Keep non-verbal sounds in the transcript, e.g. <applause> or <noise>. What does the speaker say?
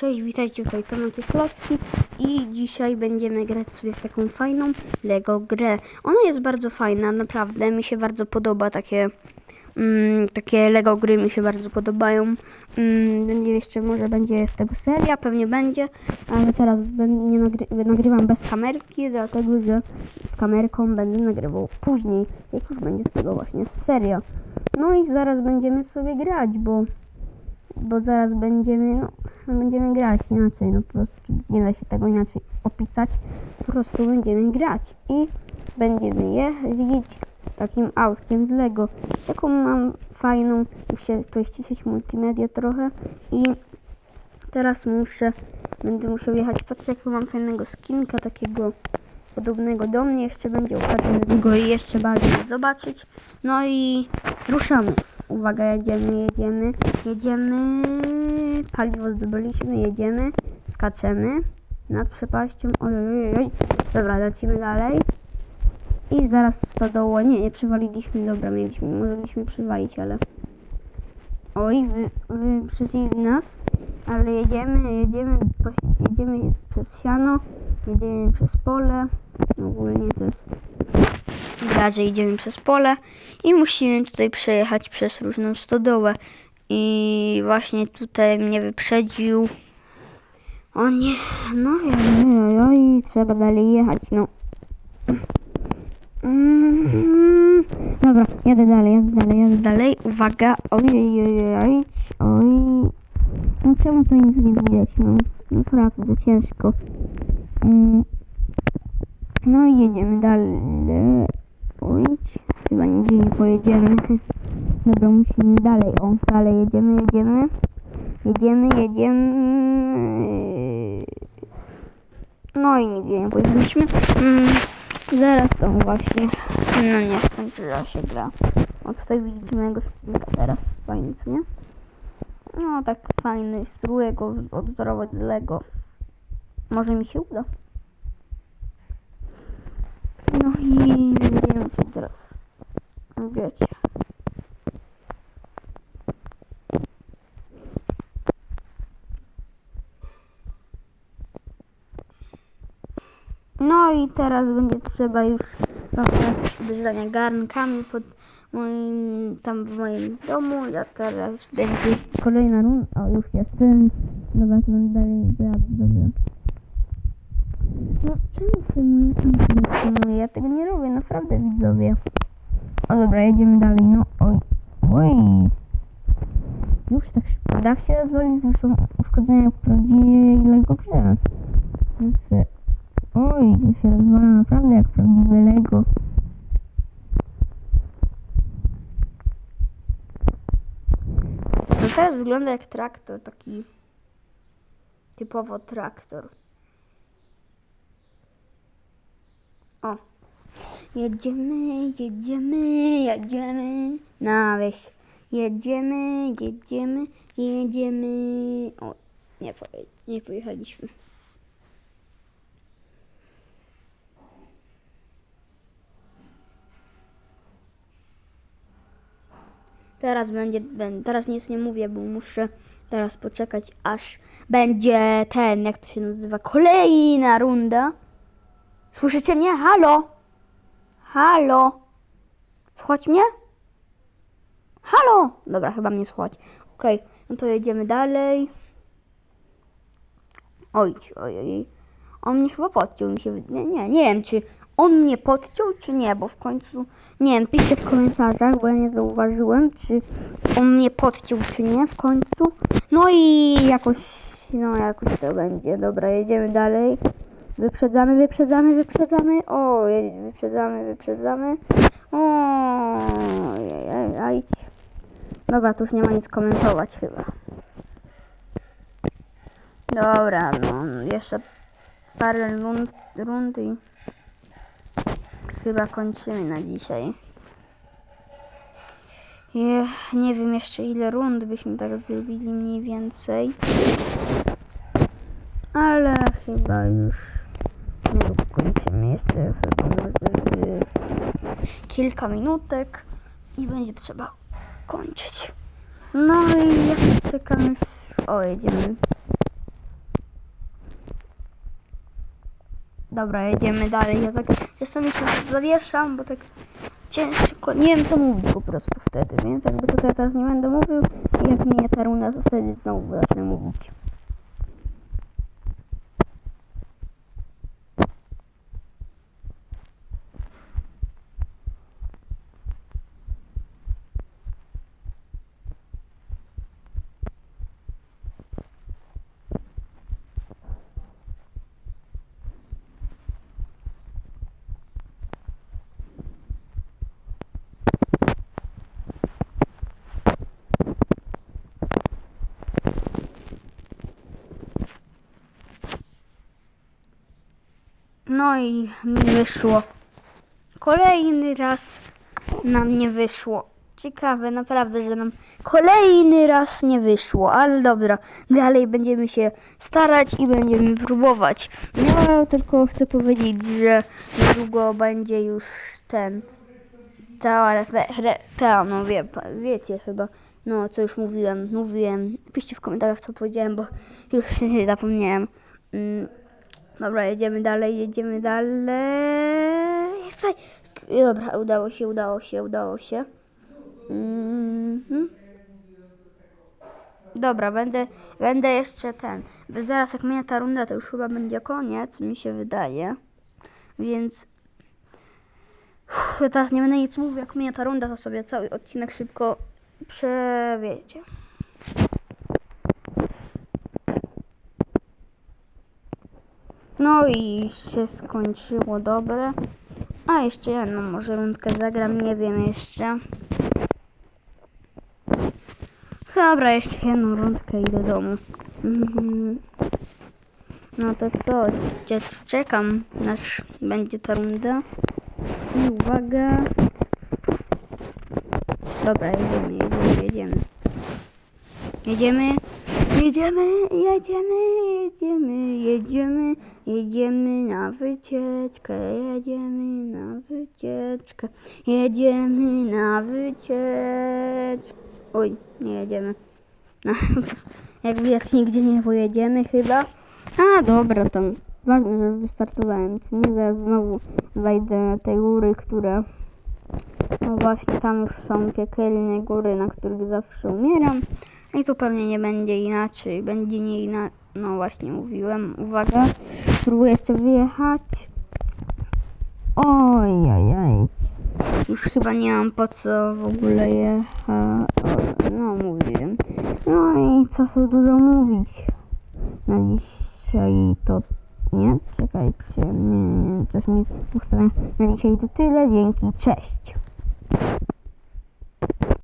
Cześć, witajcie tutaj Tomek Klocki i dzisiaj będziemy grać sobie w taką fajną Lego grę. Ona jest bardzo fajna, naprawdę mi się bardzo podoba takie mm, takie Lego gry mi się bardzo podobają. Mm, będzie jeszcze może będzie z tego seria, pewnie będzie, ale teraz nie nagry nagrywam bez kamerki, dlatego że z kamerką będę nagrywał później, jak już będzie z tego właśnie seria. No i zaraz będziemy sobie grać, bo bo zaraz będziemy, no, będziemy grać inaczej, no po prostu nie da się tego inaczej opisać, po prostu będziemy grać i będziemy jeździć takim autkiem z Lego. Taką mam fajną, muszę tutaj ściszyć multimedia trochę i teraz muszę, będę musiał jechać, patrzcie jakiego mam fajnego skinka, takiego podobnego do mnie, jeszcze będzie okazja go jeszcze bardziej zobaczyć. No i ruszamy. Uwaga, jedziemy, jedziemy, jedziemy. Paliwo zdobyliśmy, jedziemy, skaczemy nad przepaścią. Oj, oj, oj, oj. Dobra, lecimy dalej. I zaraz stodoło. Nie, nie przywaliliśmy. Dobra, mieliśmy, mogliśmy przywalić, ale. Oj, wy, wy przyszli nas, ale jedziemy, jedziemy, jedziemy przez siano, jedziemy przez pole. Ogólnie to jest że idziemy przez pole i musimy tutaj przejechać przez różną stodołę. I właśnie tutaj mnie wyprzedził. O nie, no oj, oj, trzeba dalej jechać, no. Mm, Dobra, jadę dalej, jadę dalej, jadę dalej. Uwaga, oj, oj, oj, oj, oj. No czemu to nic nie widać, no. Naprawdę ciężko. Mm. No i jedziemy dalej. Nie pojedziemy. Dobra, musimy dalej. O, dalej jedziemy, jedziemy. Jedziemy, jedziemy. No i nigdzie nie pojechaliśmy. Mm, zaraz tam właśnie. No nie, skończyła się gra. O, tutaj widzicie mojego skinka teraz. Fajny, co nie? No, tak fajny. Spróbuję go odwzorować z Lego. Może mi się uda. No i będziemy się teraz wiecie. No i teraz będzie trzeba już trochę wyżania garnkami pod moim, tam w moim domu. Ja teraz będzie kolejna runda. O, już jestem. Dobra, to będę dalej. Dobra, dobra. No, czemu filmuję? Ja tego nie robię, naprawdę widzowie. O dobra, jedziemy dalej, no oj, oj. Już tak szybko, dach się rozwalił, już są uszkodzenia Lego grze. Więc, Oj, to się rozwala naprawdę jak prawdziwe Lego. No teraz wygląda jak traktor, taki typowo traktor. O. Jedziemy, jedziemy, jedziemy na wieś. Jedziemy, jedziemy, jedziemy. O, nie, poje, nie pojechaliśmy. Teraz będzie, teraz nic nie mówię, bo muszę teraz poczekać, aż będzie ten, jak to się nazywa, kolejna runda. Słyszycie mnie? Halo? Halo? Słuchać mnie? Halo? Dobra, chyba mnie słuchać. Okej, no to jedziemy dalej. Oj, oj. On mnie chyba podciął, mi się nie, nie, nie wiem, czy on mnie podciął, czy nie, bo w końcu, nie wiem, piszcie w komentarzach, bo ja nie zauważyłem, czy on mnie podciął, czy nie w końcu. No i jakoś, no jakoś to będzie. Dobra, jedziemy dalej. Wyprzedzamy, wyprzedzamy, wyprzedzamy. O, wyprzedzamy, wyprzedzamy. O, ej. Dobra, tu już nie ma nic komentować chyba. Dobra, no jeszcze parę rund, rund i chyba kończymy na dzisiaj. Je, nie wiem jeszcze ile rund byśmy tak zrobili mniej więcej. Ale chyba już kilka minutek i będzie trzeba kończyć. No i jak czekamy, o jedziemy. Dobra, jedziemy dalej. Ja tak czasami się zawieszam, bo tak ciężko, nie wiem co mówić po prostu wtedy, więc jakby tutaj teraz nie będę mówił i jak mnie ta runda, to znowu zacznę mówić. No i mi wyszło. Kolejny raz nam nie wyszło. Ciekawe, naprawdę, że nam kolejny raz nie wyszło, ale dobra, dalej będziemy się starać i będziemy próbować. Ja tylko chcę powiedzieć, że niedługo będzie już ten, ta, re, re, ta no wie, wiecie chyba, no co już mówiłem, mówiłem, piszcie w komentarzach co powiedziałem, bo już <laughs> się zapomniałem. Mm. Dobra, jedziemy dalej, jedziemy dalej. Staj. Dobra, udało się, udało się, udało się. Mhm. Dobra, będę, będę jeszcze ten. Bo zaraz jak minie ta runda, to już chyba będzie koniec, mi się wydaje. Więc Uff, teraz nie będę nic mówił, jak minie ta runda, to sobie cały odcinek szybko przewiecie. No i się skończyło dobre. A jeszcze jedną może rundkę zagram, nie wiem jeszcze. Dobra, jeszcze jedną rundkę i do domu. <laughs> No to co, czekam, aż będzie ta runda. I uwaga. Dobra, jedziemy, jedziemy, jedziemy. Jedziemy, jedziemy, jedziemy, jedziemy, jedziemy, jedziemy na wycieczkę, jedziemy na wycieczkę, jedziemy na wycieczkę. Oj, nie jedziemy. No, <laughs> jak nigdzie nie pojedziemy chyba. A dobra, tam ważne, że wystartowałem, co nie zaraz znowu wejdę na te góry, które no właśnie tam już są piekielne góry, na których zawsze umieram. I tu pewnie nie będzie inaczej, będzie nie inaczej. No właśnie mówiłem, uwaga, spróbuję jeszcze wyjechać. Oj, oj, oj. Już chyba nie mam po co w ogóle jechać. No mówiłem. No i co tu dużo mówić. Na dzisiaj to nie, czekajcie, nie, coś mi ustawiam. Na dzisiaj to tyle, dzięki, cześć.